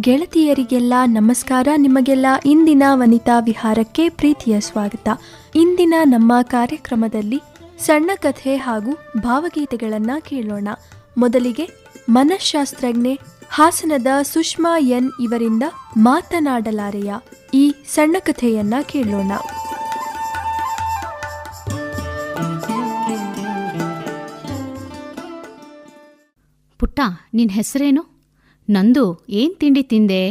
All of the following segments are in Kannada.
ಗೆಳತಿಯರಿಗೆಲ್ಲ ನಮಸ್ಕಾರ. ನಿಮಗೆಲ್ಲ ಇಂದಿನ ವನಿತಾ ವಿಹಾರಕ್ಕೆ ಪ್ರೀತಿಯ ಸ್ವಾಗತ. ಇಂದಿನ ನಮ್ಮ ಕಾರ್ಯಕ್ರಮದಲ್ಲಿ ಸಣ್ಣ ಕಥೆ ಹಾಗೂ ಭಾವಗೀತೆಗಳನ್ನು ಕೇಳೋಣ. ಮೊದಲಿಗೆ ಮನಃಶಾಸ್ತ್ರಜ್ಞೆ ಹಾಸನದ ಸುಷ್ಮಾ ಎನ್ ಇವರಿಂದ ಮಾತನಾಡಲಾರೆಯ ಈ ಸಣ್ಣ ಕಥೆಯನ್ನ ಕೇಳೋಣ. ಪುಟ್ಟ ನಿನ್ನ ಹೆಸರೇನು? ನಂದು ಏನ್ ತಿಂಡಿ ತಿಂದೆ?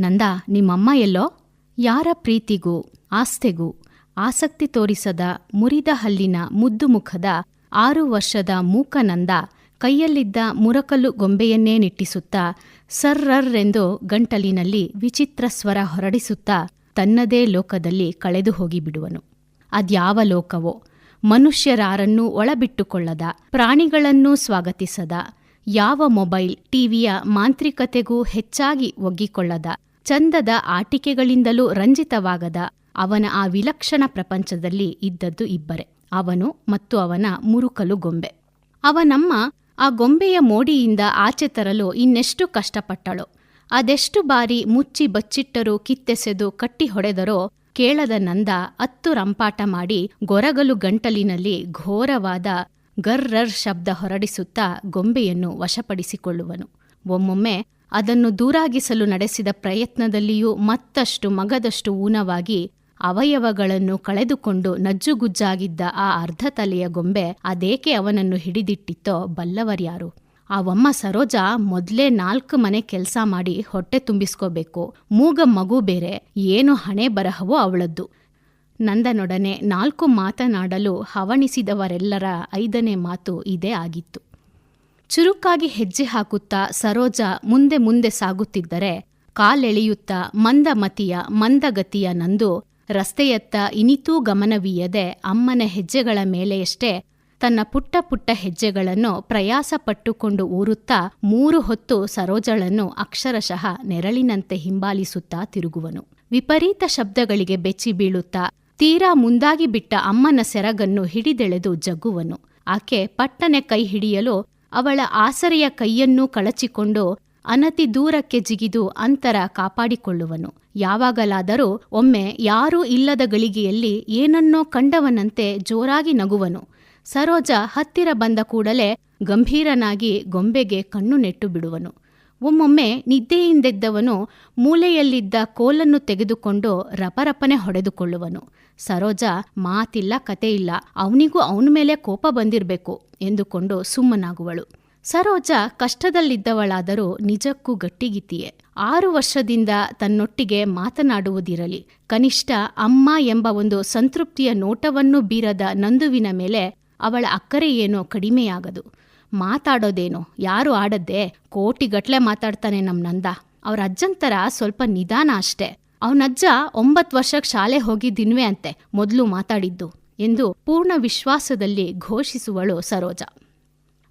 ನಂದ ನಿಮ್ಮಮ್ಮ ಎಲ್ಲೋ? ಯಾರ ಪ್ರೀತಿಗೂ, ಆಸ್ಥೆಗೂ ಆಸಕ್ತಿ ತೋರಿಸದ ಮುರಿದ ಹಲ್ಲಿನ ಮುದ್ದು ಮುಖದ ಆರು ವರ್ಷದ ಮೂಕ ನಂದ ಕೈಯಲ್ಲಿದ್ದ ಮುರಕಲ್ಲು ಗೊಂಬೆಯನ್ನೇ ನಿಟ್ಟಿಸುತ್ತಾ ಸರ್ರರ್ರೆಂದು ಗಂಟಲಿನಲ್ಲಿ ವಿಚಿತ್ರ ಸ್ವರ ಹೊರಡಿಸುತ್ತಾ ತನ್ನದೇ ಲೋಕದಲ್ಲಿ ಕಳೆದು ಹೋಗಿಬಿಡುವನು. ಅದ್ಯಾವ ಲೋಕವೋ? ಮನುಷ್ಯರಾರನ್ನೂ ಒಳಬಿಟ್ಟುಕೊಳ್ಳದ, ಪ್ರಾಣಿಗಳನ್ನೂ ಸ್ವಾಗತಿಸದ ಯಾವ ಮೊಬೈಲ್ ಟಿವಿಯ ಮಾಂತ್ರಿಕತೆಗೂ ಹೆಚ್ಚಾಗಿ ಒಗ್ಗಿಕೊಳ್ಳದ, ಚಂದದ ಆಟಿಕೆಗಳಿಂದಲೂ ರಂಜಿತವಾಗದ, ಅವನ ಆ ವಿಲಕ್ಷಣ ಪ್ರಪಂಚದಲ್ಲಿ ಇದ್ದದ್ದು ಇಬ್ಬರೆ, ಅವನು ಮತ್ತು ಅವನ ಮುರುಕಲು ಗೊಂಬೆ. ಅವನಮ್ಮ ಆ ಗೊಂಬೆಯ ಮೋಡಿಯಿಂದ ಆಚೆ ತರಲು ಇನ್ನೆಷ್ಟು ಕಷ್ಟಪಟ್ಟಳು, ಅದೆಷ್ಟು ಬಾರಿ ಮುಚ್ಚಿ ಬಚ್ಚಿಟ್ಟರೂ ಕಿತ್ತೆಸೆದು ಕಟ್ಟಿ ಹೊಡೆದರೋ ಕೇಳದ ನಂದ ಅತ್ತು ರಂಪಾಟ ಮಾಡಿ ಗೊರಗಲು ಗಂಟಲಿನಲ್ಲಿ ಘೋರವಾದ ಗರ್ರರ್ ಶಬ್ದ ಹೊರಡಿಸುತ್ತಾ ಗೊಂಬೆಯನ್ನು ವಶಪಡಿಸಿಕೊಳ್ಳುವನು. ಒಮ್ಮೊಮ್ಮೆ ಅದನ್ನು ದೂರಾಗಿಸಲು ನಡೆಸಿದ ಪ್ರಯತ್ನದಲ್ಲಿಯೂ ಮತ್ತಷ್ಟು ಮಗದಷ್ಟು ಊನವಾಗಿ ಅವಯವಗಳನ್ನು ಕಳೆದುಕೊಂಡು ನಜ್ಜುಗುಜ್ಜಾಗಿದ್ದ ಆ ಅರ್ಧ ತಲೆಯ ಗೊಂಬೆ ಅದೇಕೆ ಅವನನ್ನು ಹಿಡಿದಿಟ್ಟಿತ್ತೋ ಬಲ್ಲವರ್ಯಾರು. ಅವಮ್ಮ ಸರೋಜ ಮೊದ್ಲೇ ನಾಲ್ಕು ಮನೆ ಕೆಲಸ ಮಾಡಿ ಹೊಟ್ಟೆ ತುಂಬಿಸ್ಕೋಬೇಕು. ಮೂಗ ಮಗು ಬೇರೆ, ಏನು ಹಣೆ ಬರಹವೋ ಅವಳದ್ದು. ನಂದನೊಡನೆ ನಾಲ್ಕು ಮಾತನಾಡಲು ಹವಣಿಸಿದವರೆಲ್ಲರ ಐದನೇ ಮಾತು ಇದೇ ಆಗಿತ್ತು. ಚುರುಕಾಗಿ ಹೆಜ್ಜೆ ಹಾಕುತ್ತಾ ಸರೋಜ ಮುಂದೆ ಮುಂದೆ ಸಾಗುತ್ತಿದ್ದರೆ ಕಾಲೆಳೆಯುತ್ತಾ ಮಂದಮತಿಯ ಮಂದಗತಿಯ ನಂದು ರಸ್ತೆಯತ್ತ ಇನಿತೂ ಗಮನವೀಯದೆ ಅಮ್ಮನ ಹೆಜ್ಜೆಗಳ ಮೇಲೆಯಷ್ಟೇ ತನ್ನ ಪುಟ್ಟ ಪುಟ್ಟ ಹೆಜ್ಜೆಗಳನ್ನು ಪ್ರಯಾಸ ಪಟ್ಟುಕೊಂಡು ಊರುತ್ತಾ ಮೂರು ಹೊತ್ತು ಸರೋಜಳನ್ನು ಅಕ್ಷರಶಃ ನೆರಳಿನಂತೆ ಹಿಂಬಾಲಿಸುತ್ತಾ ತಿರುಗುವನು. ವಿಪರೀತ ಶಬ್ದಗಳಿಗೆ ಬೆಚ್ಚಿ ಬೀಳುತ್ತಾ ತೀರಾ ಮುಂದಾಗಿ ಬಿಟ್ಟ ಅಮ್ಮನ ಸೆರಗನ್ನು ಹಿಡಿದೆಳೆದು ಜಗ್ಗುವನು. ಆಕೆ ಪಟ್ಟನೆ ಕೈ ಹಿಡಿಯಲು ಅವಳ ಆಸರೆಯ ಕೈಯನ್ನೂ ಕಳಚಿಕೊಂಡು ಅನತಿ ದೂರಕ್ಕೆ ಜಿಗಿದು ಅಂತರ ಕಾಪಾಡಿಕೊಳ್ಳುವನು. ಯಾವಾಗಲಾದರೂ ಒಮ್ಮೆ ಯಾರೂ ಇಲ್ಲದ ಗಳಿಗೆಯಲ್ಲಿ ಏನನ್ನೋ ಕಂಡವನಂತೆ ಜೋರಾಗಿ ನಗುವನು. ಸರೋಜ ಹತ್ತಿರ ಬಂದ ಕೂಡಲೇ ಗಂಭೀರನಾಗಿ ಗೊಂಬೆಗೆ ಕಣ್ಣು ನೆಟ್ಟು ಬಿಡುವನು. ಒಮ್ಮೊಮ್ಮೆ ನಿದ್ದೆಯಿಂದೆದ್ದವನು ಮೂಲೆಯಲ್ಲಿದ್ದ ಕೋಲನ್ನು ತೆಗೆದುಕೊಂಡು ರಪರಪನೆ ಹೊಡೆದುಕೊಳ್ಳುವನು. ಸರೋಜ, ಮಾತಿಲ್ಲ, ಕತೆಯಿಲ್ಲ. ಅವನಿಗೂ ಅವನ ಮೇಲೆ ಕೋಪ ಬಂದಿರಬೇಕು ಎಂದುಕೊಂಡು ಸುಮ್ಮನಾಗುವಳು. ಸರೋಜ ಕಷ್ಟದಲ್ಲಿದ್ದವಳಾದರೂ ನಿಜಕ್ಕೂ ಗಟ್ಟಿಗಿತ್ತಿಯೇ. ಆರು ವರ್ಷದಿಂದ ತನ್ನೊಟ್ಟಿಗೆ ಮಾತನಾಡುವುದಿರಲಿ. ಕನಿಷ್ಠ ಅಮ್ಮ ಎಂಬ ಒಂದು ಸಂತೃಪ್ತಿಯ ನೋಟವನ್ನು ಬೀರದ ನಂದುವಿನ ಮೇಲೆ ಅವಳ ಅಕ್ಕರೆ ಏನೋ ಕಡಿಮೆಯಾಗದು. ಮಾತಾಡೋದೇನೋ? ಯಾರು ಆಡದ್ದೆ? ಕೋಟಿಗಟ್ಲೆ ಮಾತಾಡ್ತಾನೆ ನಮ್ ನಂದ. ಅವ್ರ ಅಜ್ಜಂತರ ಸ್ವಲ್ಪ ನಿಧಾನ ಅಷ್ಟೇ. ಅವನಜ್ಜ ಒಂಬತ್ತು ವರ್ಷಕ್ಕೆ ಶಾಲೆ ಹೋಗಿದ್ದಿನ್ವೆ ಅಂತೆ, ಮೊದಲು ಮಾತಾಡಿದ್ದು ಎಂದು ಪೂರ್ಣ ವಿಶ್ವಾಸದಲ್ಲಿ ಘೋಷಿಸುವಳು ಸರೋಜ.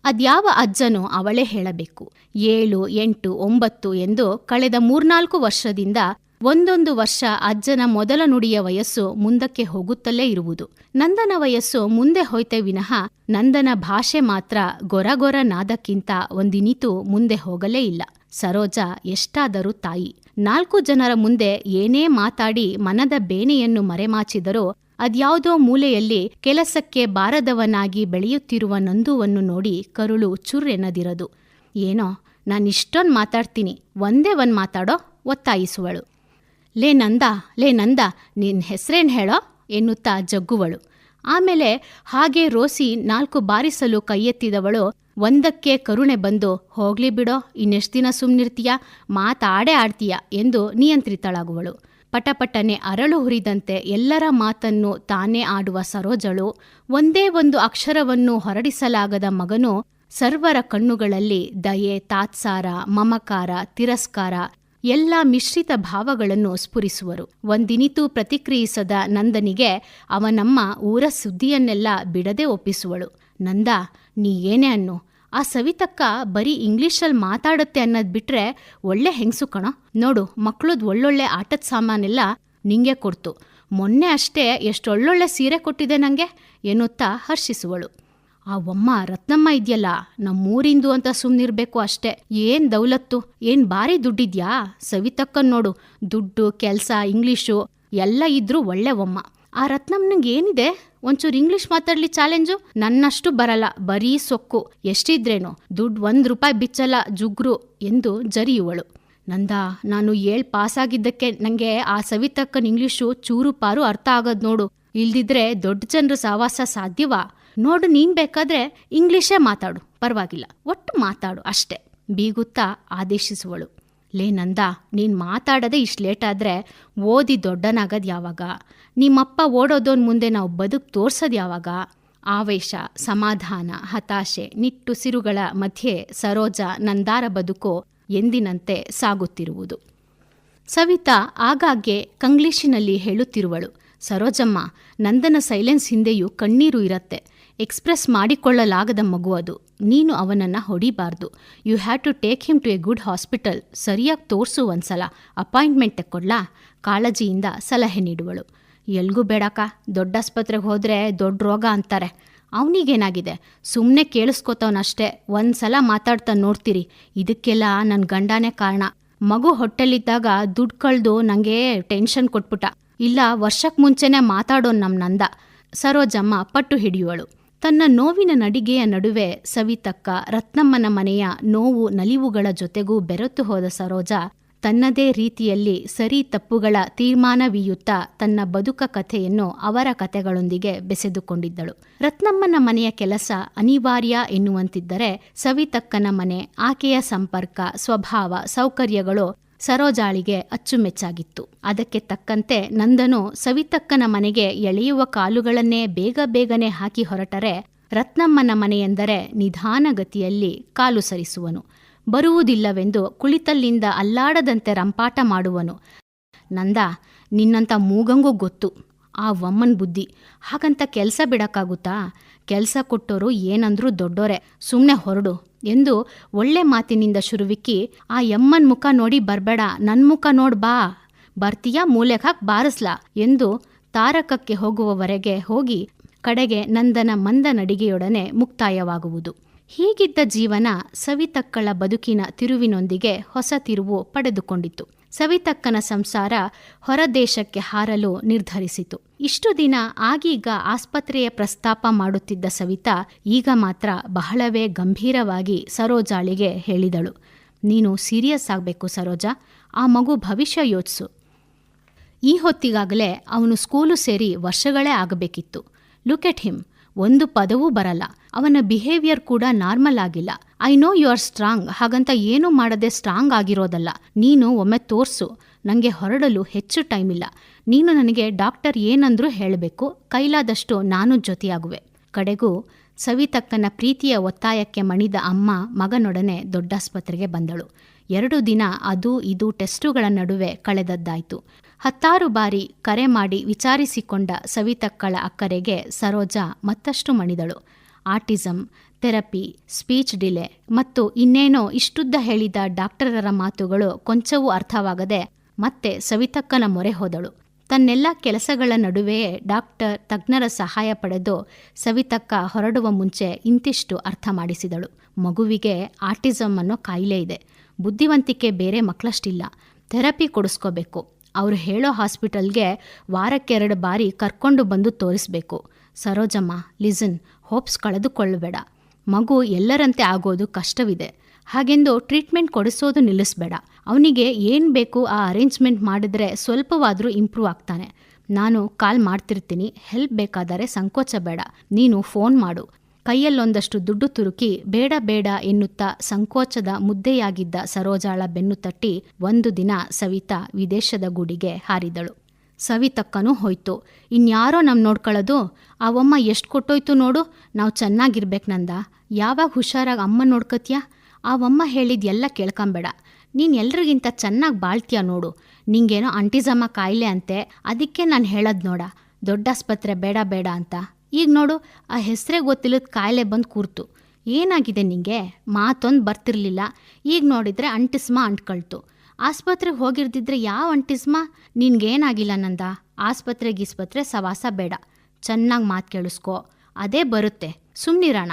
ಅದ್ಯಾವ ಅಜ್ಜನೂ ಅವಳೇ ಹೇಳಬೇಕು. ಏಳು, ಎಂಟು, ಒಂಬತ್ತು ಎಂದು ಕಳೆದ ಮೂರ್ನಾಲ್ಕು ವರ್ಷದಿಂದ ಒಂದೊಂದು ವರ್ಷ ಅಜ್ಜನ ಮೊದಲ ನುಡಿಯ ವಯಸ್ಸು ಮುಂದಕ್ಕೆ ಹೋಗುತ್ತಲೇ ಇರುವುದು. ನಂದನ ವಯಸ್ಸು ಮುಂದೆ ಹೋಯ್ತೆ ವಿನಃ ನಂದನ ಭಾಷೆ ಮಾತ್ರ ಗೊರಗೊರ ನಾದಕ್ಕಿಂತ ಒಂದಿನಿತು ಮುಂದೆ ಹೋಗಲೇ ಇಲ್ಲ. ಸರೋಜ ಎಷ್ಟಾದರೂ ತಾಯಿ. ನಾಲ್ಕು ಜನರ ಮುಂದೆ ಏನೇ ಮಾತಾಡಿ ಮನದ ಬೇನೆಯನ್ನು ಮರೆಮಾಚಿದರೂ ಅದ್ಯಾವುದೋ ಮೂಲೆಯಲ್ಲಿ ಕೆಲಸಕ್ಕೆ ಬಾರದವನಾಗಿ ಬೆಳೆಯುತ್ತಿರುವ ನಂದುವನ್ನು ನೋಡಿ ಕರುಳು ಚುರ್ರೆನ್ನದಿರದು ಏನೋ ನಾನಿಷ್ಟೊಂದು ಮಾತಾಡ್ತೀನಿ. ಒಂದೇ ಒಂದು ಮಾತಾಡೋ ಒತ್ತಾಯಿಸುವಳು. ಲೇ ನಂದ ಲೇ ನಂದ ನಿನ್ನ ಹೆಸರೇನು ಹೇಳೋ? ಎನ್ನುತ್ತಾ ಜಗ್ಗುವಳು. ಆಮೇಲೆ ಹಾಗೆ ರೋಸಿ ನಾಲ್ಕು ಬಾರಿಸಲು ಕೈಯೆತ್ತಿದವಳು ಒಂದಕ್ಕೆ ಕರುಣೆ ಬಂದು, ಹೋಗ್ಲಿ ಬಿಡೋ, ಇನ್ನೆಷ್ಟು ದಿನ ಸುಮ್ಮನಿರ್ತೀಯ ಮಾತಾಡೇ ಆಡ್ತೀಯ? ಎಂದು ನಿಯಂತ್ರಿತಳಾಗುವಳು. ಪಟಪಟನೆ ಅರಳು ಹುರಿದಂತೆ ಎಲ್ಲರ ಮಾತನ್ನು ತಾನೇ ಆಡುವ ಸರೋಜಳು, ಒಂದೇ ಒಂದು ಅಕ್ಷರವನ್ನು ಹೊರಡಿಸಲಾಗದ ಮಗನು ಸರ್ವರ ಕಣ್ಣುಗಳಲ್ಲಿ ದಯೆ, ತಾತ್ಸಾರ, ಮಮಕಾರ, ತಿರಸ್ಕಾರ ಎಲ್ಲ ಮಿಶ್ರಿತ ಭಾವಗಳನ್ನು ಸ್ಫುರಿಸುವರು. ಒಂದಿನಿತೂ ಪ್ರತಿಕ್ರಿಯಿಸದ ನಂದನಿಗೆ ಅವನಮ್ಮ ಊರ ಸುದ್ದಿಯನ್ನೆಲ್ಲ ಬಿಡದೆ ಒಪ್ಪಿಸುವಳು. ನಂದ, ನೀ ಏನೇ ಅನ್ನು? ಆ ಸವಿತಕ್ಕ ಬರೀ ಇಂಗ್ಲೀಷಲ್ಲಿ ಮಾತಾಡುತ್ತೆ ಅನ್ನೋದು ಬಿಟ್ರೆ ಒಳ್ಳೆ ಹೆಂಗಸು ಕಣ? ನೋಡು, ಮಕ್ಳದ್ ಒಳ್ಳೊಳ್ಳೆ ಆಟದ ಸಾಮಾನೆಲ್ಲ ನಿಂಗೆ ಕೊಡ್ತು. ಮೊನ್ನೆ ಅಷ್ಟೇ ಎಷ್ಟೊಳ್ಳೊಳ್ಳೆ ಸೀರೆ ಕೊಟ್ಟಿದೆ ನಂಗೆ? ಎನ್ನುತ್ತಾ ಹರ್ಷಿಸುವಳು. ಆ ಒಮ್ಮ ರತ್ನಮ್ಮ ಇದೆಯಲ್ಲ, ನಮ್ಮೂರಿಂದು ಅಂತ ಸುಮ್ಮನಿರ್ಬೇಕು ಅಷ್ಟೇ. ಏನ್ ದೌಲತ್ತು? ಏನ್ ಭಾರಿ ದುಡ್ಡಿದ್ಯಾ? ಸವಿತಕ್ಕನ್ ನೋಡು, ದುಡ್ಡು, ಕೆಲ್ಸ, ಇಂಗ್ಲಿಷು, ಎಲ್ಲ ಇದ್ರೂ ಒಳ್ಳೆ ಒಮ್ಮ. ಆ ರತ್ನಮ್ಮನಿಗೆ ಏನಿದೆ? ಒಂಚೂರು ಇಂಗ್ಲಿಷ್ ಮಾತಾಡ್ಲಿ ಚಾಲೆಂಜು? ನನ್ನಷ್ಟು ಬರಲ್ಲ, ಬರೀ ಸೊಕ್ಕು. ಎಷ್ಟಿದ್ರೇನು? ದುಡ್ಡು ಒಂದ್ ರೂಪಾಯಿ ಬಿಚ್ಚಲ್ಲ, ಜುಗ್ರು ಎಂದು ಜರಿಯುವಳು. ನಂದ, ನಾನು ಏಳ್ ಪಾಸಾಗಿದ್ದಕ್ಕೆ ನಂಗೆ ಆ ಸವಿತಕ್ಕನ್ ಇಂಗ್ಲಿಷು ಚೂರು ಪಾರು ಅರ್ಥ ಆಗೋದ್ ನೋಡು. ಇಲ್ದಿದ್ರೆ ದೊಡ್ಡ ಜನರ ಸಹವಾಸ ಸಾಧ್ಯವಾ? ನೋಡು, ನೀನ್ ಬೇಕಾದ್ರೆ ಇಂಗ್ಲಿಷೇ ಮಾತಾಡು. ಪರವಾಗಿಲ್ಲ. ಒಟ್ಟು ಮಾತಾಡು ಅಷ್ಟೆ. ಬೀಗುತ್ತಾ ಆದೇಶಿಸುವಳು. ಲೇ ನಂದ, ನೀನ್ ಮಾತಾಡದೆ ಇಷ್ಟು ಆದ್ರೆ ಓದಿ ದೊಡ್ಡನಾಗದ್ ಯಾವಾಗ? ನಿಮ್ಮಪ್ಪ ಓಡೋದೋನ್ ಮುಂದೆ ನಾವು ಬದುಕು ತೋರ್ಸೋದು ಯಾವಾಗ? ಆವೇಶ, ಸಮಾಧಾನ, ಹತಾಶೆ ನಿಟ್ಟುಸಿರುಗಳ ಮಧ್ಯೆ ಸರೋಜ ನಂದಾರ ಬದುಕು ಎಂದಿನಂತೆ ಸಾಗುತ್ತಿರುವುದು. ಸವಿತಾ ಆಗಾಗ್ಗೆ ಕಂಗ್ಲೀಷಿನಲ್ಲಿ ಹೇಳುತ್ತಿರುವಳು, ಸರೋಜಮ್ಮ, ನಂದನ ಸೈಲೆನ್ಸ್ ಹಿಂದೆಯೂ ಕಣ್ಣೀರು ಇರತ್ತೆ. ಎಕ್ಸ್ಪ್ರೆಸ್ ಮಾಡಿಕೊಳ್ಳಲಾಗದ ಮಗು ಅದು. ನೀನು ಅವನನ್ನು ಹೊಡಿಬಾರ್ದು. You have to take him to a good hospital. ಸರಿಯಾಗಿ ತೋರಿಸು ಒಂದ್ಸಲ. ಅಪಾಯಿಂಟ್ಮೆಂಟ್ ತಕ್ಕೊಡ್ಲಾ? ಕಾಳಜಿಯಿಂದ ಸಲಹೆ ನೀಡುವಳು. ಎಲ್ಗೂ ಬೇಡಕ್ಕ. ದೊಡ್ಡ ಆಸ್ಪತ್ರೆಗೆ ಹೋದರೆ ದೊಡ್ಡ ರೋಗ ಅಂತಾರೆ. ಅವನಿಗೇನಾಗಿದೆ? ಸುಮ್ಮನೆ ಕೇಳಿಸ್ಕೊತವನಷ್ಟೇ. ಒಂದ್ಸಲ ಮಾತಾಡ್ತಾ ನೋಡ್ತೀರಿ. ಇದಕ್ಕೆಲ್ಲ ನನ್ನ ಗಂಡನೇ ಕಾರಣ. ಮಗು ಹೊಟ್ಟೆಲಿದ್ದಾಗ ದುಡ್ಡು ಕಳೆದು ನನಗೆ ಟೆನ್ಷನ್ ಕೊಟ್ಬಿಟ್ಟ. ಇಲ್ಲ ವರ್ಷಕ್ಕೆ ಮುಂಚೆನೇ ಮಾತಾಡೋನು ನಮ್ಮ ನಂದ. ಸರೋಜಮ್ಮ ಪಟ್ಟು ಹಿಡಿಯುವಳು. ತನ್ನ ನೋವಿನ ನಡಿಗೆಯ ನಡುವೆ ಸವಿತಕ್ಕ ರತ್ನಮ್ಮನ ಮನೆಯ ನೋವು ನಲಿವುಗಳ ಜೊತೆಗೂ ಬೆರೆತು ಹೋದ ಸರೋಜ ತನ್ನದೇ ರೀತಿಯಲ್ಲಿ ಸರಿ ತಪ್ಪುಗಳ ತೀರ್ಮಾನವೀಯುತ್ತಾ ತನ್ನ ಬದುಕ ಕಥೆಯನ್ನು ಅವರ ಕಥೆಗಳೊಂದಿಗೆ ಬೆಸೆದುಕೊಂಡಿದ್ದಳು. ರತ್ನಮ್ಮನ ಮನೆಯ ಕೆಲಸ ಅನಿವಾರ್ಯ ಎನ್ನುವಂತಿದ್ದರೆ ಸವಿತಕ್ಕನ ಮನೆ, ಆಕೆಯ ಸಂಪರ್ಕ, ಸ್ವಭಾವ, ಸೌಕರ್ಯಗಳು ಸರೋಜಾಳಿಗೆ ಅಚ್ಚುಮೆಚ್ಚಾಗಿತ್ತು. ಅದಕ್ಕೆ ತಕ್ಕಂತೆ ನಂದನು ಸವಿತಕ್ಕನ ಮನೆಗೆ ಎಳೆಯುವ ಕಾಲುಗಳನ್ನೇ ಬೇಗ ಬೇಗನೆ ಹಾಕಿ ಹೊರಟರೆ ರತ್ನಮ್ಮನ ಮನೆಯೆಂದರೆ ನಿಧಾನಗತಿಯಲ್ಲಿ ಕಾಲು ಸರಿಸುವನು. ಬರುವುದಿಲ್ಲವೆಂದು ಕುಳಿತಲ್ಲಿಂದ ಅಲ್ಲಾಡದಂತೆ ರಂಪಾಟ ಮಾಡುವನು. ನಂದ, ನಿನ್ನಂಥ ಮೂಗಂಗೂ ಗೊತ್ತು. ಆ ವಮ್ಮನ್ ಬುದ್ಧಿ. ಹಾಗಂತ ಕೆಲಸ ಬಿಡಕ್ಕಾಗುತ್ತಾ? ಕೆಲಸ ಕೊಟ್ಟೋರು ಏನಂದ್ರೂ ದೊಡ್ಡೋರೆ ಸುಮ್ಮನೆ ಹೊರಡು ಎಂದು ಒಳ್ಳೆ ಮಾತಿನಿಂದ ಶುರುವಿಕ್ಕಿ, ಆ ಯಮ್ಮನ್ ಮುಖ ನೋಡಿ ಬರ್ಬೇಡ ನನ್ನ ಮುಖ ನೋಡ್ ಬಾ, ಬರ್ತೀಯ, ಮೂಲೆಗೆ ಹಾಕಿ ಬಾರಿಸ್ಲಾ? ಎಂದು ತಾರಕಕ್ಕೆ ಹೋಗುವವರೆಗೆ ಹೋಗಿ ಕಡೆಗೆ ನಂದನ ಮಂದ ನಡಿಗೆಯೊಡನೆ ಮುಕ್ತಾಯವಾಗುವುದು. ಹೀಗಿದ್ದ ಜೀವನ ಸವಿತಕ್ಕಳ ಬದುಕಿನ ತಿರುವಿನೊಂದಿಗೆ ಹೊಸ ತಿರುವು ಪಡೆದುಕೊಂಡಿತು. ಸವಿತಕ್ಕನ ಸಂಸಾರ ಹೊರದೇಶಕ್ಕೆ ಹಾರಲು ನಿರ್ಧರಿಸಿತು. ಇಷ್ಟು ದಿನ ಆಗೀಗ ಆಸ್ಪತ್ರೆಯ ಪ್ರಸ್ತಾಪ ಮಾಡುತ್ತಿದ್ದ ಸವಿತಾ ಈಗ ಮಾತ್ರ ಬಹಳವೇ ಗಂಭೀರವಾಗಿ ಸರೋಜಾಳಿಗೆ ಹೇಳಿದಳು. ನೀನು ಸೀರಿಯಸ್ ಆಗಬೇಕು ಸರೋಜಾ, ಆ ಮಗು ಭವಿಷ್ಯ ಯೋಚಿಸು. ಈ ಹೊತ್ತಿಗಾಗಲೇ ಅವನು ಸ್ಕೂಲು ಸೇರಿ ವರ್ಷಗಳೇ ಆಗಬೇಕಿತ್ತು. ಲುಕ್ ಎಟ್ ಹಿಮ್ ಒಂದು ಪದವೂ ಬರಲ್ಲ. ಅವನ ಬಿಹೇವಿಯರ್ ಕೂಡ ನಾರ್ಮಲ್ ಆಗಿಲ್ಲ. I know you are strong ಹಾಗಂತ ಏನೂ ಮಾಡದೆ ಸ್ಟ್ರಾಂಗ್ ಆಗಿರೋದಲ್ಲ. ನೀನು ಒಮ್ಮೆ ತೋರ್ಸು. ನನಗೆ ಹೊರಡಲು ಹೆಚ್ಚು ಟೈಮ್ ಇಲ್ಲ. ನೀನು ನನಗೆ ಡಾಕ್ಟರ್ ಏನಂದ್ರೂ ಹೇಳಬೇಕು. ಕೈಲಾದಷ್ಟು ನಾನು ಜೊತೆಯಾಗುವೆ. ಕಡೆಗೂ ಸವಿತಕ್ಕನ ಪ್ರೀತಿಯ ಒತ್ತಾಯಕ್ಕೆ ಮಣಿದ ಅಮ್ಮ ಮಗನೊಡನೆ ದೊಡ್ಡಾಸ್ಪತ್ರೆಗೆ ಬಂದಳು. ಎರಡು ದಿನ ಅದು ಇದು ಟೆಸ್ಟುಗಳ ನಡುವೆ ಕಳೆದದ್ದಾಯಿತು. ಹತ್ತಾರು ಬಾರಿ ಕರೆ ಮಾಡಿ ವಿಚಾರಿಸಿಕೊಂಡ ಸವಿತಕ್ಕಳ ಅಕ್ಕರೆಗೆ ಸರೋಜಾ ಮತ್ತಷ್ಟು ಮಣಿದಳು. ಆಟಿಸಂ ಥೆರಪಿ, ಸ್ಪೀಚ್ ಡಿಲೆ ಮತ್ತು ಇನ್ನೇನೋ ಇಷ್ಟುದ್ದ ಹೇಳಿದ ಡಾಕ್ಟರರ ಮಾತುಗಳು ಕೊಂಚವೂ ಅರ್ಥವಾಗದೆ ಮತ್ತೆ ಸವಿತಕ್ಕನ ಮೊರೆ ಹೋದಳು. ತನ್ನೆಲ್ಲ ಕೆಲಸಗಳ ನಡುವೆಯೇ ಡಾಕ್ಟರ್ ತಜ್ಞರ ಸಹಾಯ ಪಡೆದು ಸವಿತಕ್ಕ ಹೊರಡುವ ಮುಂಚೆ ಇಂತಿಷ್ಟು ಅರ್ಥ ಮಾಡಿಸಿದಳು. ಮಗುವಿಗೆ ಆಟಿಸಮ್ ಅನ್ನೋ ಕಾಯಿಲೆ ಇದೆ. ಬುದ್ಧಿವಂತಿಕೆ ಬೇರೆ ಮಕ್ಕಳಷ್ಟಿಲ್ಲ. ಥೆರಪಿ ಕೊಡಿಸ್ಕೋಬೇಕು. ಅವರು ಹೇಳೋ ಹಾಸ್ಪಿಟಲ್ಗೆ ವಾರಕ್ಕೆರಡು ಬಾರಿ ಕರ್ಕೊಂಡು ಬಂದು ತೋರಿಸ್ಬೇಕು. ಸರೋಜಮ್ಮ, ಲಿಸನ್, ಹೋಪ್ಸ್ ಕಳೆದುಕೊಳ್ಳಬೇಡ. ಮಗು ಎಲ್ಲರಂತೆ ಆಗೋದು ಕಷ್ಟವಿದೆ. ಹಾಗೆಂದು ಟ್ರೀಟ್ಮೆಂಟ್ ಕೊಡಿಸೋದು ನಿಲ್ಲಿಸ್ಬೇಡ. ಅವನಿಗೆ ಏನು ಬೇಕು ಆ ಅರೇಂಜ್ಮೆಂಟ್ ಮಾಡಿದ್ರೆ ಸ್ವಲ್ಪವಾದರೂ ಇಂಪ್ರೂವ್ ಆಗ್ತಾನೆ. ನಾನು ಕಾಲ್ ಮಾಡ್ತಿರ್ತೀನಿ. ಹೆಲ್ಪ್ ಬೇಕಾದರೆ ಸಂಕೋಚ ಬೇಡ. ನೀನು ಫೋನ್ ಮಾಡು. ಕೈಯಲ್ಲೊಂದಷ್ಟು ದುಡ್ಡು ತುರುಕಿ ಬೇಡ ಬೇಡ ಎನ್ನುತ್ತಾ ಸಂಕೋಚದ ಮುದ್ದೆಯಾಗಿದ್ದ ಸರೋಜಾಳ ಬೆನ್ನು ತಟ್ಟಿ ಒಂದು ದಿನ ಸವಿತಾ ವಿದೇಶದ ಗುಡಿಗೆ ಹಾರಿದಳು. ಸವಿತಕ್ಕನೂ ಹೋಯ್ತು. ಇನ್ಯಾರೋ ನಮ್ ನೋಡ್ಕೊಳ್ಳೋದು ಅವಮ್ಮ ಎಷ್ಟು ಕೊಟ್ಟೋಯ್ತು ನೋಡು. ನಾವು ಚೆನ್ನಾಗಿರ್ಬೇಕು ನಂದ. ಯಾವಾಗ ಹುಷಾರಾಗಿ ಅಮ್ಮ ನೋಡ್ಕತ್ಯಾ? ಅವಮ್ಮ ಹೇಳಿದ ಎಲ್ಲ ಕೇಳ್ಕೊಂಬೇಡ. ನೀನು ಎಲ್ರಿಗಿಂತ ಚೆನ್ನಾಗಿ ಬಾಳ್ತೀಯ ನೋಡು. ನಿಂಗೇನೋ ಅಂಟಿಸಮ್ಮ ಕಾಯಿಲೆ ಅಂತೆ. ಅದಕ್ಕೆ ನಾನು ಹೇಳೋದು ನೋಡ. ದೊಡ್ಡ ಆಸ್ಪತ್ರೆ ಬೇಡ ಬೇಡ ಅಂತ. ಈಗ ನೋಡು, ಆ ಹೆಸರೇ ಗೊತ್ತಿಲ್ಲದ ಕಾಯಿಲೆ ಬಂದು ಕೂರ್ತು. ಏನಾಗಿದೆ ನಿಂಗೆ? ಮಾತೊಂದು ಬರ್ತಿರ್ಲಿಲ್ಲ. ಈಗ ನೋಡಿದ್ರೆ ಅಂಟಿಸ್ಮ ಅಂಟ್ಕೊಳ್ತು. ಆಸ್ಪತ್ರೆಗೆ ಹೋಗಿರ್ದಿದ್ರೆ ಯಾವ ಅಂಟಿಸ್ಮ? ನಿನ್ಗೇನಾಗಿಲ್ಲ ನಂದ. ಆಸ್ಪತ್ರೆ ಗೀಸ್ಪತ್ರೆ ಸವಾಸ ಬೇಡ. ಚೆನ್ನಾಗಿ ಮಾತು ಕೇಳಿಸ್ಕೊ. ಅದೇ ಬರುತ್ತೆ. ಸುಮ್ಮನಿರೋಣ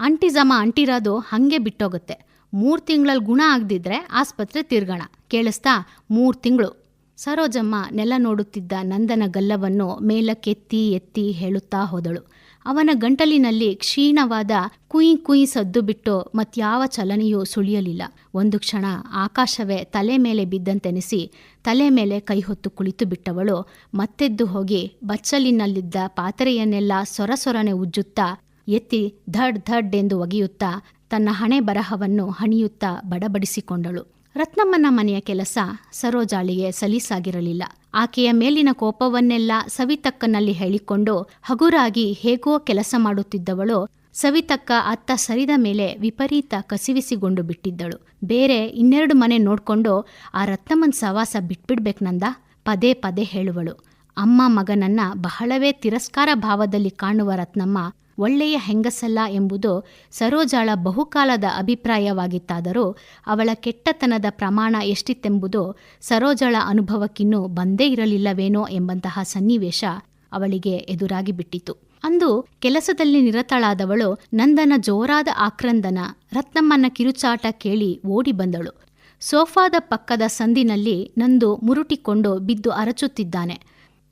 ಅಂಟಿಸಮ ಅಂಟಿರೋದು ಹಾಗೆ ಬಿಟ್ಟೋಗುತ್ತೆ. ಮೂರು ತಿಂಗಳಲ್ಲಿ ಗುಣ ಆಗದಿದ್ರೆ ಆಸ್ಪತ್ರೆ ತಿರ್ಗೋಣ. ಕೇಳಿಸ್ತಾ? ಮೂರು ತಿಂಗಳು. ಸರೋಜಮ್ಮ ನೆಲ ನೋಡುತ್ತಿದ್ದ ನಂದನ ಗಲ್ಲವನ್ನು ಮೇಲಕ್ಕೆತ್ತಿ ಎತ್ತಿ ಹೇಳುತ್ತಾ ಹೋದಳು. ಅವನ ಗಂಟಲಿನಲ್ಲಿ ಕ್ಷೀಣವಾದ ಕುಯಿ ಕುಯಿ ಸದ್ದು ಬಿಟ್ಟು ಮತ್ಯಾವ ಚಲನೆಯೂ ಸುಳಿಯಲಿಲ್ಲ. ಒಂದು ಕ್ಷಣ ಆಕಾಶವೇ ತಲೆ ಮೇಲೆ ಬಿದ್ದಂತೆನಿಸಿ ತಲೆ ಮೇಲೆ ಕೈ ಹೊತ್ತು ಕುಳಿತು ಬಿಟ್ಟವಳು. ಮತ್ತೆದ್ದು ಹೋಗಿ ಬಚ್ಚಲಿನಲ್ಲಿದ್ದ ಪಾತ್ರೆಯನ್ನೆಲ್ಲ ಸೊರಸೊರನೆ ಉಜ್ಜುತ್ತಾ ಎತ್ತಿ ಧಡ್ ಧಡ್ ಎಂದು ಒಗೆಯುತ್ತಾ ತನ್ನ ಹಣೆ ಬರಹವನ್ನು ಹಣಿಯುತ್ತಾ ಬಡಬಡಿಸಿಕೊಂಡಳು. ರತ್ನಮ್ಮನ ಮನೆಯ ಕೆಲಸ ಸರೋಜಾಳಿಗೆ ಸಲೀಸಾಗಿರಲಿಲ್ಲ. ಆಕೆಯ ಮೇಲಿನ ಕೋಪವನ್ನೆಲ್ಲ ಸವಿತಕ್ಕನಲ್ಲಿ ಹೇಳಿಕೊಂಡು ಹಗುರಾಗಿ ಹೇಗೋ ಕೆಲಸ ಮಾಡುತ್ತಿದ್ದವಳು ಸವಿತಕ್ಕ ಅತ್ತ ಸರಿದ ಮೇಲೆ ವಿಪರೀತ ಕಸಿವಿಸಿಗೊಂಡು ಬಿಟ್ಟಿದ್ದಳು. ಬೇರೆ ಇನ್ನೆರಡು ಮನೆ ನೋಡ್ಕೊಂಡು ಆ ರತ್ನಮ್ಮನ ಸವಾಸ ಬಿಟ್ಬಿಡ್ಬೇಕು ನಂದ? ಪದೇ ಪದೇ ಹೇಳುವಳು. ಅಮ್ಮ ಮಗನನ್ನ ಬಹಳವೇ ತಿರಸ್ಕಾರ ಭಾವದಲ್ಲಿ ಕಾಣುವ ರತ್ನಮ್ಮ ಒಳ್ಳೆಯ ಹೆಂಗಸಲ್ಲ ಎಂಬುದು ಸರೋಜಾಳ ಬಹುಕಾಲದ ಅಭಿಪ್ರಾಯವಾಗಿತ್ತಾದರೂ ಅವಳ ಕೆಟ್ಟತನದ ಪ್ರಮಾಣ ಎಷ್ಟಿತ್ತೆಂಬುದು ಸರೋಜಳ ಅನುಭವಕ್ಕಿನ್ನೂ ಬಂದೇ ಇರಲಿಲ್ಲವೇನೋ ಎಂಬಂತಹ ಸನ್ನಿವೇಶ ಅವಳಿಗೆ ಎದುರಾಗಿ ಬಿಟ್ಟಿತು ಅಂದು ಕೆಲಸದಲ್ಲಿ ನಿರತಳಾದವಳು ನಂದನ ಜೋರಾದ ಆಕ್ರಂದನ, ರತ್ನಮ್ಮನ ಕಿರುಚಾಟ ಕೇಳಿ ಓಡಿ ಬಂದಳು. ಸೋಫಾದ ಪಕ್ಕದ ಸಂದಿನಲ್ಲಿ ನಂದು ಮುರುಟಿಕೊಂಡು ಬಿದ್ದು ಅರಚುತ್ತಿದ್ದಾನೆ.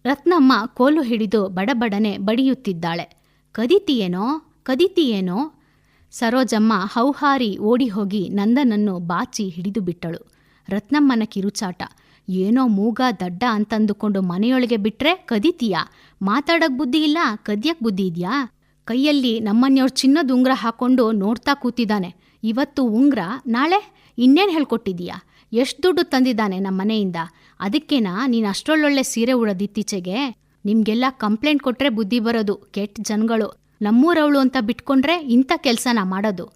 ರತ್ನಮ್ಮ ಕೋಲು ಹಿಡಿದು ಬಡಬಡನೆ ಬಡಿಯುತ್ತಿದ್ದಾಳೆ. ಕದಿತೀಯೇನೋ ಕದಿತೀಯೇನೋ? ಸರೋಜಮ್ಮ ಹೌಹಾರಿ ಓಡಿ ಹೋಗಿ ನಂದನನ್ನು ಬಾಚಿ ಹಿಡಿದು ಬಿಟ್ಟಳು. ರತ್ನಮ್ಮನ ಕಿರುಚಾಟ. ಏನೋ ಮೂಗ ದಡ್ಡ ಅಂತಂದುಕೊಂಡು ಮನೆಯೊಳಗೆ ಬಿಟ್ರೆ ಕದಿತೀಯಾ? ಮಾತಾಡಕ್ ಬುದ್ಧಿ ಇಲ್ಲ, ಕದ್ಯಕ್ ಬುದ್ಧಿ ಇದ್ಯಾ? ಕೈಯಲ್ಲಿ ನಮ್ಮನೆಯವ್ರ ಚಿನ್ನದ ಉಂಗ್ರ ಹಾಕೊಂಡು ನೋಡ್ತಾ ಕೂತಿದ್ದಾನೆ. ಇವತ್ತು ಉಂಗ್ರ, ನಾಳೆ ಇನ್ನೇನು ಹೇಳ್ಕೊಟ್ಟಿದೀಯಾ ಎಷ್ಟು ದುಡ್ಡು ತಂದಿದ್ದಾನೆ ನಮ್ಮ ಮನೆಯಿಂದ ಅದಕ್ಕೇನಾ ನೀನು ಅಷ್ಟೊಳ್ಳೊಳ್ಳೆ ಸೀರೆ ಉಡೋದಿತ್ತೀಚೆಗೆ ನಿಮ್ಗೆಲ್ಲ ಕಂಪ್ಲೇಂಟ್ ಕೊಟ್ರೆ ಬುದ್ಧಿ ಬರೋದು, ಕೆಟ್ಟ ಜನಗಳು. ನಮ್ಮೂರವಳು ಅಂತ ಬಿಟ್ಕೊಂಡ್ರೆ ಇಂಥ ಕೆಲಸನ ಮಾಡೋದು.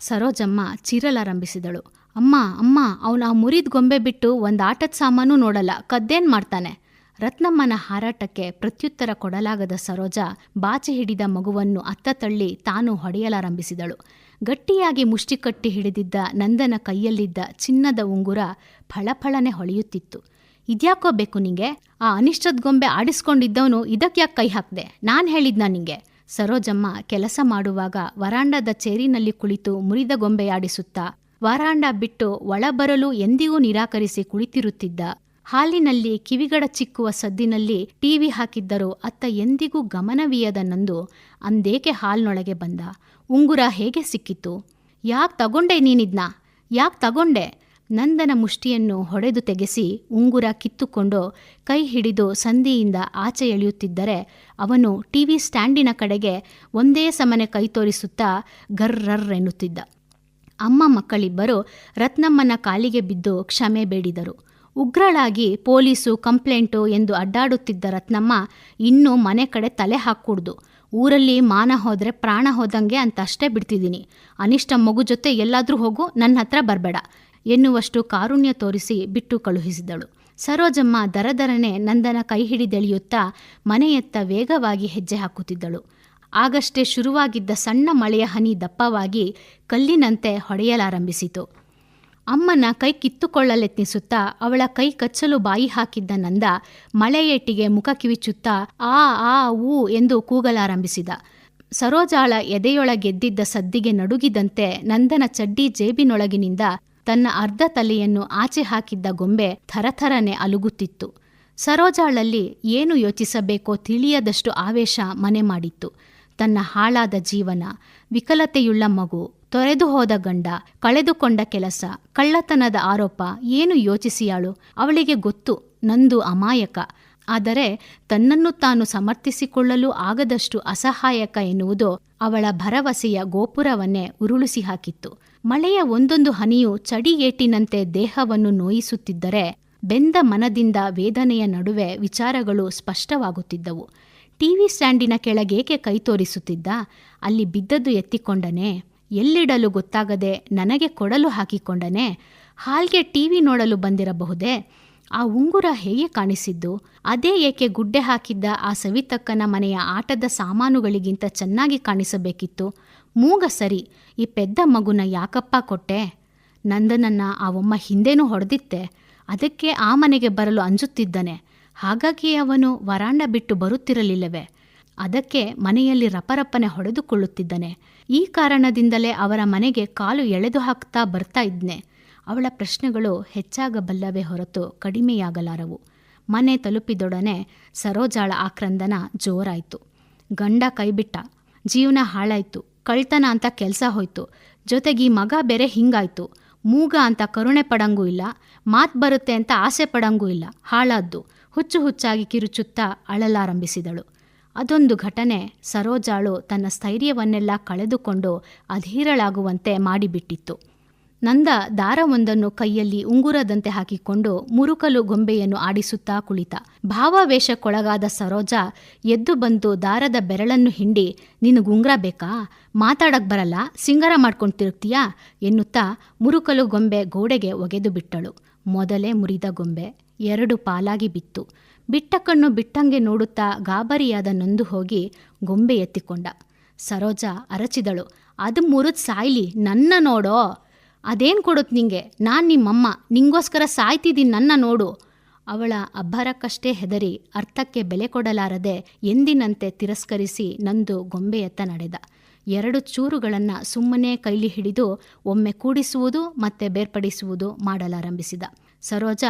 ಸರೋಜಮ್ಮ ಚೀರಲಾರಂಭಿಸಿದಳು ಅಮ್ಮ ಅಮ್ಮ, ಅವನ ಆ ಮುರಿದ ಗೊಂಬೆ ಬಿಟ್ಟು ಒಂದು ಆಟದ ಸಾಮಾನು ನೋಡಲ್ಲ, ಕದ್ದೇನ್ ಮಾಡ್ತಾನೆ? ರತ್ನಮ್ಮನ ಹಾರಾಟಕ್ಕೆ ಪ್ರತ್ಯುತ್ತರ ಕೊಡಲಾಗದ ಸರೋಜ ಬಾಚಿ ಹಿಡಿದ ಮಗುವನ್ನು ಅತ್ತ ತಳ್ಳಿ ತಾನು ಹೊಡೆಯಲಾರಂಭಿಸಿದಳು. ಗಟ್ಟಿಯಾಗಿ ಮುಷ್ಟಿಕಟ್ಟಿ ಹಿಡಿದಿದ್ದ ನಂದನ ಕೈಯಲ್ಲಿದ್ದ ಚಿನ್ನದ ಉಂಗುರ ಫಳಫಳನೆ ಹೊಳೆಯುತ್ತಿತ್ತು. ಇದ್ಯಾಕೋ ಬೇಕು ನಿಂಗೆ? ಆ ಅನಿಷ್ಟದ ಗೊಂಬೆ ಆಡಿಸ್ಕೊಂಡಿದ್ದವನು ಇದಕ್ಯಾಕೆ ಕೈ ಹಾಕ್ದೆ? ನಾನು ಹೇಳಿದ್ನ ನಿಂಗೆ? ಸರೋಜಮ್ಮ ಕೆಲಸ ಮಾಡುವಾಗ ವರಾಂಡದ ಚೇರಿನಲ್ಲಿ ಕುಳಿತು ಮುರಿದ ಗೊಂಬೆಯಾಡಿಸುತ್ತಾ ವರಾಂಡ ಬಿಟ್ಟು ಒಳಬರಲು ಎಂದಿಗೂ ನಿರಾಕರಿಸಿ ಕುಳಿತಿರುತ್ತಿದ್ದ. ಹಾಲಿನಲ್ಲಿ ಕಿವಿಗಡ ಚಿಕ್ಕುವ ಸದ್ದಿನಲ್ಲಿ ಟಿವಿ ಹಾಕಿದ್ದರೂ ಅತ್ತ ಎಂದಿಗೂ ಗಮನವೀಯದ ನಂದು ಅಂದೇಕೆ ಹಾಲ್ನೊಳಗೆ ಬಂದ? ಉಂಗುರ ಹೇಗೆ ಸಿಕ್ಕಿತು ಯಾಕ್ ತಗೊಂಡೆ ನೀನಿದ್ನ? ಯಾಕ್ ತಗೊಂಡೆ? ನಂದನ ಮುಷ್ಟಿಯನ್ನು ಹೊಡೆದು ತೆಗೆಸಿ ಉಂಗುರ ಕಿತ್ತುಕೊಂಡು ಕೈ ಹಿಡಿದು ಸಂದಿಯಿಂದ ಆಚೆ ಎಳೆಯುತ್ತಿದ್ದರೆ ಅವನು ಟಿವಿ ಸ್ಟ್ಯಾಂಡಿನ ಕಡೆಗೆ ಒಂದೇ ಸಮನೆ ಕೈ ತೋರಿಸುತ್ತಾ ಗರ್ರರ್ ಎನ್ನುತ್ತಿದ್ದ. ಅಮ್ಮ ಮಕ್ಕಳಿಬ್ಬರು ರತ್ನಮ್ಮನ ಕಾಲಿಗೆ ಬಿದ್ದು ಕ್ಷಮೆ ಬೇಡಿದರು. ಉಗ್ರಳಾಗಿ ಪೊಲೀಸು ಕಂಪ್ಲೇಂಟು ಎಂದು ಅಡ್ಡಾಡುತ್ತಿದ್ದ ರತ್ನಮ್ಮ ಇನ್ನೂ ಮನೆ ಕಡೆ ತಲೆ ಹಾಕೂಡ್ದು, ಊರಲ್ಲಿ ಮಾನ ಹೋದ್ರೆ ಪ್ರಾಣ ಹೋದಂಗೆ ಅಂತ ಅಷ್ಟೇ ಬಿಡ್ತಿದ್ದೀನಿ. ಅನಿಷ್ಟ ಮಗು ಜೊತೆ ಎಲ್ಲಾದರೂ ಹೋಗು ನನ್ನ ಹತ್ರ ಬರಬೇಡ. ಎನ್ನುವಷ್ಟು ಕಾರುಣ್ಯ ತೋರಿಸಿ ಬಿಟ್ಟು ಕಳುಹಿಸಿದಳು. ಸರೋಜಮ್ಮ ದರದರನೆ ನಂದನ ಕೈ ಹಿಡಿದೆಳೆಯುತ್ತಾ ಮನೆಯತ್ತ ವೇಗವಾಗಿ ಹೆಜ್ಜೆ ಹಾಕುತ್ತಿದ್ದಳು. ಆಗಷ್ಟೇ ಶುರುವಾಗಿದ್ದ ಸಣ್ಣ ಮಳೆಯ ಹನಿ ದಪ್ಪವಾಗಿ ಕಲ್ಲಿನಂತೆ ಹೊಡೆಯಲಾರಂಭಿಸಿತು. ಅಮ್ಮನ ಕೈ ಕಿತ್ತುಕೊಳ್ಳಲೆತ್ನಿಸುತ್ತಾ ಅವಳ ಕೈ ಕಚ್ಚಲು ಬಾಯಿ ಹಾಕಿದ್ದ ನಂದ ಮಳೆಯೇಟಿಗೆ ಮುಖ ಕಿವಿಚುತ್ತಾ ಆ ಆ, ಊ ಎಂದು ಕೂಗಲಾರಂಭಿಸಿದ. ಸರೋಜಾಳ ಎದೆಯೊಳಗೆದ್ದಿದ್ದ ಸದ್ದಿಗೆ ನಡುಗಿದಂತೆ ನಂದನ ಚಡ್ಡಿ ಜೇಬಿನೊಳಗಿನಿಂದ ತನ್ನ ಅರ್ಧ ತಲೆಯನ್ನು ಆಚೆ ಹಾಕಿದ್ದ ಗೊಂಬೆ ಥರಥರನೆ ಅಲುಗುತ್ತಿತ್ತು. ಸರೋಜಾಳಲ್ಲಿ ಏನು ಯೋಚಿಸಬೇಕೋ ತಿಳಿಯದಷ್ಟು ಆವೇಶ ಮನೆ ಮಾಡಿತ್ತು. ತನ್ನ ಹಾಳಾದ ಜೀವನ, ವಿಕಲತೆಯುಳ್ಳ ಮಗು, ತೊರೆದು ಹೋದ ಗಂಡ, ಕಳೆದುಕೊಂಡ ಕೆಲಸ, ಕಳ್ಳತನದ ಆರೋಪ ಏನು ಯೋಚಿಸಿಯಾಳು? ಅವಳಿಗೆ ಗೊತ್ತು, ನಂದು ಅಮಾಯಕ. ಆದರೆ ತನ್ನನ್ನು ತಾನು ಸಮರ್ಥಿಸಿಕೊಳ್ಳಲು ಆಗದಷ್ಟು ಅಸಹಾಯಕ ಎನ್ನುವುದು ಅವಳ ಭರವಸೆಯ ಗೋಪುರವನ್ನೇ ಉರುಳಿಸಿ ಹಾಕಿತ್ತು. ಮಳೆಯ ಒಂದೊಂದು ಹನಿಯು ಚಡಿಗೇಟಿನಂತೆ ದೇಹವನ್ನು ನೋಯಿಸುತ್ತಿದ್ದರೆ ಬೆಂದ ಮನದಿಂದ ವೇದನೆಯ ನಡುವೆ ವಿಚಾರಗಳು ಸ್ಪಷ್ಟವಾಗುತ್ತಿದ್ದವು. ಟಿವಿ ಸ್ಟ್ಯಾಂಡಿನ ಕೆಳಗೇಕೆ ಕೈ ತೋರಿಸುತ್ತಿದ್ದ? ಅಲ್ಲಿ ಬಿದ್ದದ್ದು ಎತ್ತಿಕೊಂಡನೆ? ಎಲ್ಲಿಡಲು ಗೊತ್ತಾಗದೆ ನನಗೆ ಕೊಡಲು ಹಾಕಿಕೊಂಡನೆ? ಹಾಲ್ಗೆ ಟಿವಿ ನೋಡಲು ಬಂದಿರಬಹುದೇ? ಆ ಉಂಗುರ ಹೇಗೆ ಕಾಣಿಸಿದ್ದು? ಅದೇ ಏಕೆ ಗುಡ್ಡೆ ಹಾಕಿದ್ದ ಆ ಸವಿತಕ್ಕನ ಮನೆಯ ಆಟದ ಸಾಮಾನುಗಳಿಗಿಂತ ಚೆನ್ನಾಗಿ ಕಾಣಿಸಬೇಕಿತ್ತು? ಮೂಗ ಸರಿ, ಈ ಪೆದ್ದ ಮಗುನ ಯಾಕಪ್ಪ ಕೊಟ್ಟೆ? ನಂದನನ್ನ ಒಮ್ಮ ಹಿಂದೆನೂ ಹೊಡೆದಿತ್ತೆ. ಅದಕ್ಕೆ ಆ ಮನೆಗೆ ಬರಲು ಅಂಜುತ್ತಿದ್ದನೆ. ಹಾಗಾಗಿ ಅವನು ವರಾಂಡ ಬಿಟ್ಟು ಬರುತ್ತಿರಲಿಲ್ಲವೇ. ಅದಕ್ಕೆ ಮನೆಯಲ್ಲಿ ರಪರಪ್ಪನೆ ಹೊಡೆದುಕೊಳ್ಳುತ್ತಿದ್ದನೆ. ಈ ಕಾರಣದಿಂದಲೇ ಅವರ ಮನೆಗೆ ಕಾಲು ಎಳೆದು ಹಾಕ್ತಾ ಬರ್ತಾ ಇದ್ನೆ. ಅವಳ ಪ್ರಶ್ನೆಗಳು ಹೆಚ್ಚಾಗಬಲ್ಲವೇ ಹೊರತು ಕಡಿಮೆಯಾಗಲಾರವು. ಮನೆ ತಲುಪಿದೊಡನೆ ಸರೋಜಾಳ ಆಕ್ರಂದನ ಜೋರಾಯಿತು. ಗಂಡ ಕೈಬಿಟ್ಟ. ಜೀವನ ಹಾಳಾಯ್ತು. ಕಳ್ತನ ಅಂತ ಕೆಲಸ ಹೋಯ್ತು. ಜೊತೆಗೆ ಮಗ ಬೇರೆ ಹಿಂಗಾಯ್ತು. ಮೂಗ ಅಂತ ಕರುಣೆ ಪಡಂಗೂ ಇಲ್ಲ, ಮಾತ್ ಬರುತ್ತೆ ಅಂತ ಆಸೆ ಪಡಂಗೂ ಇಲ್ಲ, ಹಾಳಾದ್ದು. ಹುಚ್ಚು ಹುಚ್ಚಾಗಿ ಕಿರುಚುತ್ತಾ ಅಳಲಾರಂಭಿಸಿದಳು. ಅದೊಂದು ಘಟನೆ ಸರೋಜಾಳು ತನ್ನ ಸ್ಥೈರ್ಯವನ್ನೆಲ್ಲ ಕಳೆದುಕೊಂಡು ಅಧೀರಳಾಗುವಂತೆ ಮಾಡಿಬಿಟ್ಟಿತ್ತು. ನಂದ ದಾರವೊಂದನ್ನು ಕೈಯಲ್ಲಿ ಉಂಗುರದಂತೆ ಹಾಕಿಕೊಂಡು ಮುರುಕಲು ಗೊಂಬೆಯನ್ನು ಆಡಿಸುತ್ತಾ ಕುಳಿತ. ಭಾವಾವೇಶಕ್ಕೊಳಗಾದ ಸರೋಜ, ಎದ್ದು ಬಂದು ದಾರದ ಬೆರಳನ್ನು ಹಿಂಡಿ ನಿನಗುಂಗ್ರ ಬೇಕಾ ಮಾತಾಡಕ್ ಬರಲ್ಲ, ಸಿಂಗಾರ ಮಾಡ್ಕೊಂಡು ತಿರುಗ್ತೀಯಾ? ಎನ್ನುತ್ತಾ ಮುರುಕಲು ಗೊಂಬೆ ಗೋಡೆಗೆ ಒಗೆದು ಬಿಟ್ಟಳು. ಮೊದಲೇ ಮುರಿದ ಗೊಂಬೆ, ಎರಡು ಪಾಲಾಗಿ ಬಿತ್ತು. ಬಿಟ್ಟ ಕಣ್ಣು ಬಿಟ್ಟಂಗೆ ನೋಡುತ್ತಾ ಗಾಬರಿಯಾದ ನೊಂದು ಹೋಗಿ ಗೊಂಬೆ ಎತ್ತಿಕೊಂಡ. ಸರೋಜ ಅರಚಿದಳು, ಅದು ಮುರಿದ್ ಸಾಯ್ಲಿ, ನನ್ನ ನೋಡೋ! ಅದೇನು ಕೊಡುತ್ತೆ ನಿಂಗೆ? ನಾನು ನಿಮ್ಮಮ್ಮ, ನಿಂಗೋಸ್ಕರ ಸಾಯ್ತಿದ್ದೀನಿ ನನ್ನ ನೋಡು. ಅವಳ ಅಬ್ಬರಕ್ಕಷ್ಟೇ ಹೆದರಿ ಅರ್ಥಕ್ಕೆ ಬೆಲೆ ಕೊಡಲಾರದೆ ಎಂದಿನಂತೆ ತಿರಸ್ಕರಿಸಿ ನಂದು ಗೊಂಬೆಯತ್ತ ನಡೆದ. ಎರಡು ಚೂರುಗಳನ್ನು ಸುಮ್ಮನೆ ಕೈಲಿ ಹಿಡಿದು ಒಮ್ಮೆ ಕೂಡಿಸುವುದು ಮತ್ತೆ ಬೇರ್ಪಡಿಸುವುದು ಮಾಡಲಾರಂಭಿಸಿದ. ಸರೋಜ,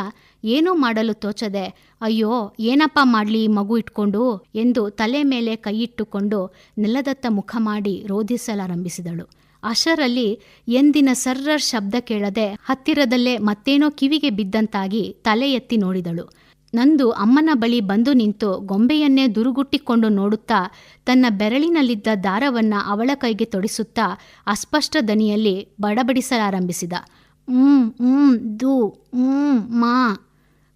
ಏನೂ ಮಾಡಲು ತೋಚದೆ? ಅಯ್ಯೋ, ಏನಪ್ಪ ಮಾಡಲಿ ಮಗು ಇಟ್ಕೊಂಡು? ಎಂದು ತಲೆ ಮೇಲೆ ಕೈಯಿಟ್ಟುಕೊಂಡು ನೆಲದತ್ತ ಮುಖ ಮಾಡಿ ರೋಧಿಸಲಾರಂಭಿಸಿದಳು. ಅಶರಲ್ಲಿ ಎಂದಿನ ಸರ್ರರ್ ಶಬ್ದ ಕೇಳದೆ ಹತ್ತಿರದಲ್ಲೇ ಮತ್ತೇನೋ ಕಿವಿಗೆ ಬಿದ್ದಂತಾಗಿ ತಲೆ ಎತ್ತಿ ನೋಡಿದಳು. ನಂದು ಅಮ್ಮನ ಬಳಿ ಬಂದು ನಿಂತು ಗೊಂಬೆಯನ್ನೇ ದುರುಗುಟ್ಟಿಕೊಂಡು ನೋಡುತ್ತಾ ತನ್ನ ಬೆರಳಿನಲ್ಲಿದ್ದ ದಾರವನ್ನ ಅವಳ ಕೈಗೆ ತೊಡಿಸುತ್ತಾ ಅಸ್ಪಷ್ಟ ದನಿಯಲ್ಲಿ ಬಡಬಡಿಸಲಾರಂಭಿಸಿದ. ಹ್ಮ್ ಹ್ಮ್ ದು ಹ್ಮ್, ಮಾ.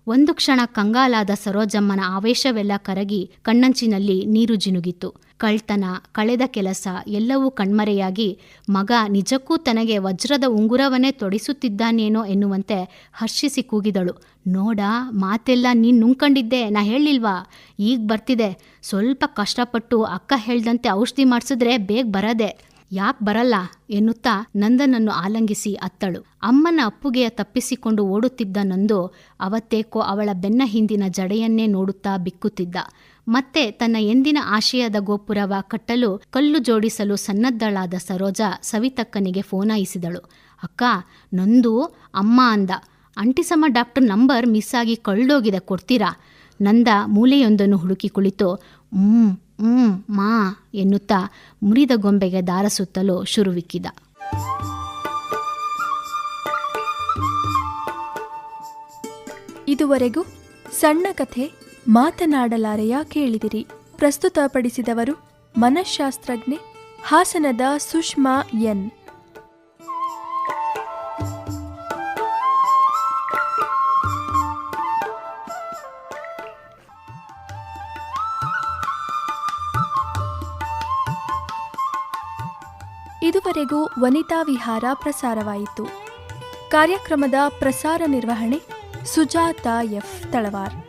ಒಂದು ಕ್ಷಣ ಕಂಗಾಲಾದ ಸರೋಜಮ್ಮನ ಆವೇಶವೆಲ್ಲ ಕರಗಿ ಕಣ್ಣಂಚಿನಲ್ಲಿ ನೀರು ಜಿನುಗಿತು ಕಳ್ತನ, ಕಳೆದ ಕೆಲಸ ಎಲ್ಲವೂ ಕಣ್ಮರೆಯಾಗಿ ಮಗ ನಿಜಕ್ಕೂ ತನಗೆ ವಜ್ರದ ಉಂಗುರವನ್ನೇ ತೊಡಿಸುತ್ತಿದ್ದಾನೇನೋ ಎನ್ನುವಂತೆ ಹರ್ಷಿಸಿ ಕೂಗಿದಳು. ನೋಡ, ಮಾತೆಲ್ಲ ನೀನು ನುಂಗ್ಕೊಂಡಿದ್ದೆ, ನಾ ಹೇಳಿಲ್ವಾ ಈಗ ಬರ್ತಿದೆ. ಸ್ವಲ್ಪ ಕಷ್ಟಪಟ್ಟು ಅಕ್ಕ ಹೇಳ್ದಂತೆ ಔಷಧಿ ಮಾಡಿಸಿದ್ರೆ ಬೇಗ ಬರದೆ. ಯಾಕೆ ಬರಲ್ಲ? ಎನ್ನುತ್ತಾ ನಂದನನ್ನು ಆಲಂಗಿಸಿ ಅತ್ತಳು. ಅಮ್ಮನ ಅಪ್ಪುಗೆಯ ತಪ್ಪಿಸಿಕೊಂಡು ಓಡುತ್ತಿದ್ದ ನಂದು ಅವತ್ತೇಕೋ ಅವಳ ಬೆನ್ನ ಹಿಂದಿನ ಜಡೆಯನ್ನೇ ನೋಡುತ್ತಾ ಬಿಕ್ಕುತ್ತಿದ್ದ. ಮತ್ತೆ ತನ್ನ ಎಂದಿನ ಆಶಯದ ಗೋಪುರವ ಕಟ್ಟಲು ಕಲ್ಲು ಜೋಡಿಸಲು ಸನ್ನದ್ಧಳಾದ ಸರೋಜಾ ಸವಿತಕ್ಕನಿಗೆ ಫೋನಾಯಿಸಿದಳು ಅಕ್ಕ, ನೊಂದು ಅಮ್ಮ ಅಂದ. ಅಂಟಿಸಮ್ಮ ಡಾಕ್ಟರ್ ನಂಬರ್ ಮಿಸ್ ಆಗಿ ಕಳ್ದೋಗಿದೆ, ಕೊಡ್ತೀರಾ? ನಂದ ಮೂಲೆಯೊಂದನ್ನು ಹುಡುಕಿ ಕುಳಿತು, ಹ್ಮ್ ಹ್ಮ್, ಮಾ ಎನ್ನುತ್ತಾ ಮುರಿದ ಗೊಂಬೆಗೆ ದಾರ ಸುತ್ತಲು ಶುರುವಿಕ್ಕಿದ. ಇದುವರೆಗೂ ಸಣ್ಣ ಕಥೆ ಮಾತನಾಡಲಾರೆಯ ಕೇಳಿದಿರಿ. ಪ್ರಸ್ತುತಪಡಿಸಿದವರು ಮನಃಶಾಸ್ತ್ರಜ್ಞೆ ಹಾಸನದ ಸುಷ್ಮಾ ಎನ್. ಇದುವರೆಗೂ ವನಿತಾ ವಿಹಾರ ಪ್ರಸಾರವಾಯಿತು. ಕಾರ್ಯಕ್ರಮದ ಪ್ರಸಾರ ನಿರ್ವಹಣೆ ಸುಜಾತಾ ಎಫ್. ತಳವಾರ್.